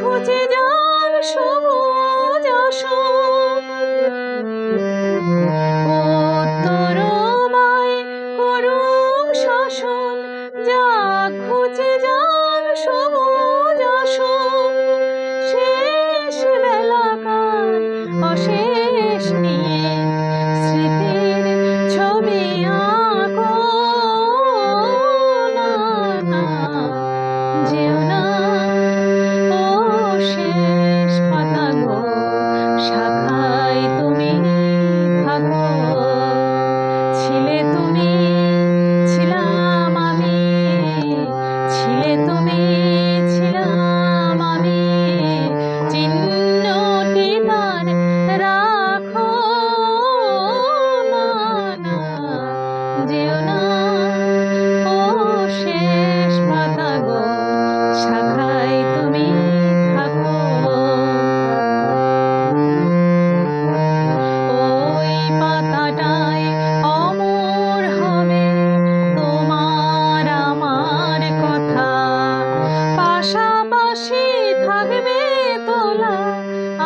Puji dia. ছিলে তুমি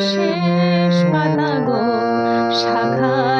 শেষ পাতা গো শাখায়